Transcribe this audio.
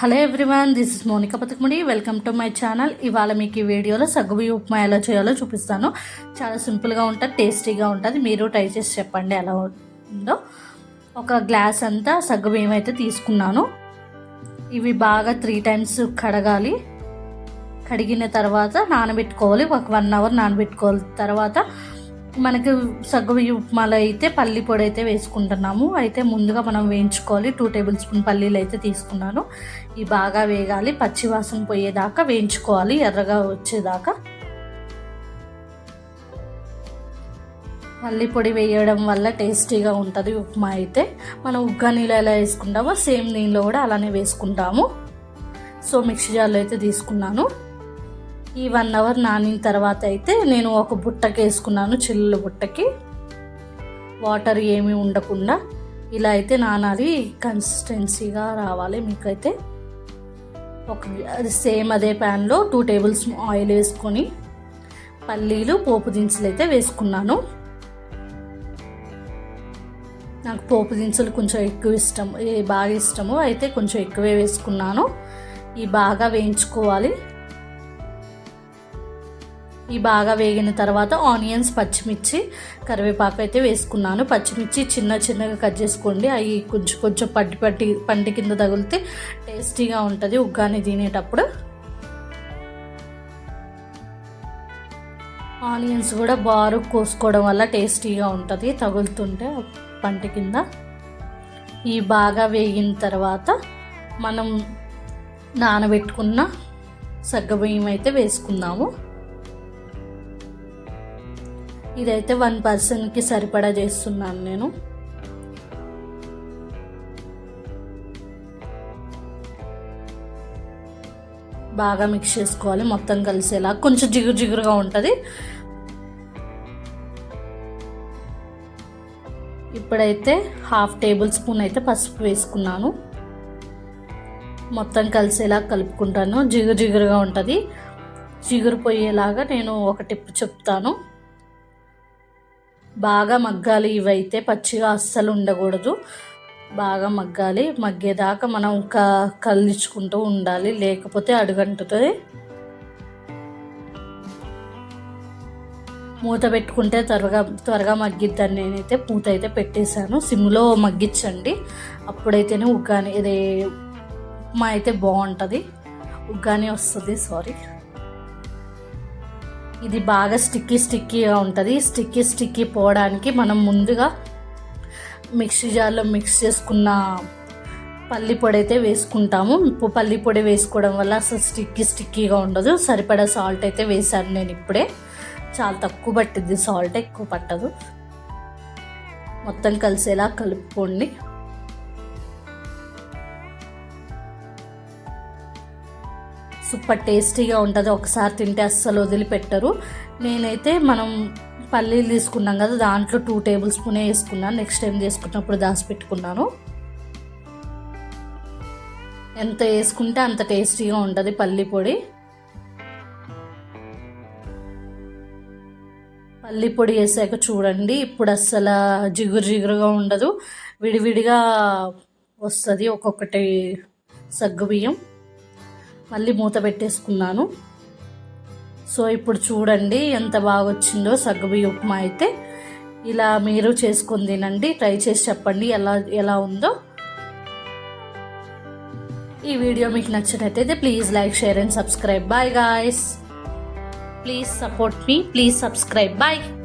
Hello everyone this is Monika Pathakamudi welcome to my channel ఇవాళ మీకు ఈ వీడియోలో సగ్గుబియ్య ఉప్మా ఎలా చేయాలో చూపిస్తాను. చాలా సింపుల్గా ఉంటుంది టేస్టీగా ఉంటుంది. మీరు ట్రై చేసి చెప్పండి ఎలా ఉందో. ఒక గ్లాస్ అంతా సగ్గుబియ్యం అయితే తీసుకున్నాను. ఇవి బాగా త్రీ టైమ్స్ కడగాలి. కడిగిన తర్వాత నానబెట్టుకోవాలి. ఒక వన్ అవర్ నానబెట్టుకోవాలి. తర్వాత మనకి సగ్గుబియ్య ఉప్మాలో అయితే పల్లి పొడి అయితే వేసుకుంటున్నాము. అయితే ముందుగా మనం వేయించుకోవాలి. టూ టేబుల్ స్పూన్ పల్లీలు అయితే తీసుకున్నాను. ఇవి బాగా వేగాలి. పచ్చివాసన పోయేదాకా వేయించుకోవాలి. ఎర్రగా వచ్చేదాకా. పల్లి పొడి వేయడం వల్ల టేస్టీగా ఉంటుంది ఉప్మా అయితే. మనం ఉగ్గా నీళ్ళు ఎలా వేసుకుంటామో సేమ్ దీనిలో కూడా అలానే వేసుకుంటాము. సో మిక్సీ జార్లో అయితే తీసుకున్నాను. ఈ వన్ అవర్ నానిన తర్వాత అయితే నేను ఒక బుట్టకి వేసుకున్నాను చిల్లుల బుట్టకి. వాటర్ ఏమీ ఉండకుండా ఇలా అయితే నానాలి కన్సిస్టెన్సీగా రావాలి మీకైతే. ఒక అది సేమ్ అదే ప్యాన్లో టూ టేబుల్ స్పూన్ ఆయిల్ వేసుకొని పల్లీలు పోపు దినుసులు అయితే వేసుకున్నాను. నాకు పోపు దినుసులు కొంచెం ఎక్కువ ఇష్టం బాగా ఇష్టము అయితే కొంచెం ఎక్కువే వేసుకున్నాను. ఈ బాగా వేయించుకోవాలి. ఈ బాగా వేగిన తర్వాత ఆనియన్స్ పచ్చిమిర్చి కరివేపాకు అయితే వేసుకున్నాను. పచ్చిమిర్చి చిన్న చిన్నగా కట్ చేసుకోండి. అవి కొంచెం కొంచెం పట్టి పట్టి పంటి కింద తగిలితే టేస్టీగా ఉంటుంది. ఉగ్గాని తినేటప్పుడు ఆనియన్స్ కూడా బారు కోసుకోవడం వల్ల టేస్టీగా ఉంటుంది. తగులుతుంటే పంట కింద. ఈ బాగా వేగిన తర్వాత మనం నానబెట్టుకున్న సగ్గబియ్యం అయితే వేసుకుందాము. ఇదైతే వన్ పర్సన్కి సరిపడా చేస్తున్నాను నేను. బాగా మిక్స్ చేసుకోవాలి మొత్తం కలిసేలా. కొంచెం జిగురు జిగురుగా ఉంటుంది. ఇప్పుడైతే హాఫ్ టేబుల్ స్పూన్ అయితే పసుపు వేసుకున్నాను. మొత్తం కలిసేలా కలుపుకుంటాను. జిగురు జిగురుగా ఉంటుంది. జిగురు పోయేలాగా నేను ఒక టిప్ చెప్తాను. బాగా మగ్గాలి. ఇవైతే పచ్చిగా అస్సలు ఉండకూడదు. బాగా మగ్గాలి. మగ్గేదాకా మనం క కల్లించుకుంటూ ఉండాలి. లేకపోతే అడుగంటుతుంది. మూత పెట్టుకుంటే త్వరగా త్వరగా మగ్గిద్దని నేనైతే మూత అయితే పెట్టేశాను. సిమ్లో మగ్గించండి అప్పుడైతేనే ఉగ్గాని ఇది ఉప్మా అయితే బాగుంటుంది. ఉగ్గాని వస్తుంది సారీ. ఇది బాగా స్టిక్కీ స్టిక్కీగా ఉంటుంది. స్టిక్కీ స్టిక్కీ పోవడానికి మనం ముందుగా మిక్సీ జార్లో మిక్స్ చేసుకున్న పల్లి పొడి అయితే వేసుకుంటాము పల్లి పొడి వేసుకోవడం వల్ల అసలు స్టిక్కీ స్టిక్కీగా ఉండదు. సరిపడా సాల్ట్ అయితే వేశాను నేను ఇప్పుడే. చాలా తక్కువ పట్టింది సాల్ట్ ఎక్కువ పట్టదు. మొత్తం కలిసేలా కలుపుకోండి. సూపర్ టేస్టీగా ఉంటుంది. ఒకసారి తింటే అస్సలు వదిలిపెట్టరు. నేనైతే మనం పల్లీలు తీసుకున్నాం కదా దాంట్లో టూ టేబుల్ స్పూనే వేసుకున్నాను. నెక్స్ట్ టైం చేసుకున్నప్పుడు దాచిపెట్టుకున్నాను ఎంత వేసుకుంటే అంత టేస్టీగా ఉంటుంది పల్లి పొడి. పల్లి పొడి వేసాక చూడండి ఇప్పుడు అస్సలు జిగురు జిగురుగా ఉండదు. విడివిడిగా వస్తుంది ఒక్కొక్కటి సగ్గుబియ్యం మళ్ళీ మూత పెట్టేసుకున్నాను. సో ఇప్పుడు చూడండి ఎంత బాగా వచ్చిందో సగ్గుబియ్య ఉప్మా అయితే. ఇలా మీరు చేసుకుని తినండి. ట్రై చేసి చెప్పండి ఎలా ఎలా ఉందో. ఈ వీడియో మీకు నచ్చినట్టయితే please like share and subscribe. Bye guys. Please support me. Please subscribe. Bye.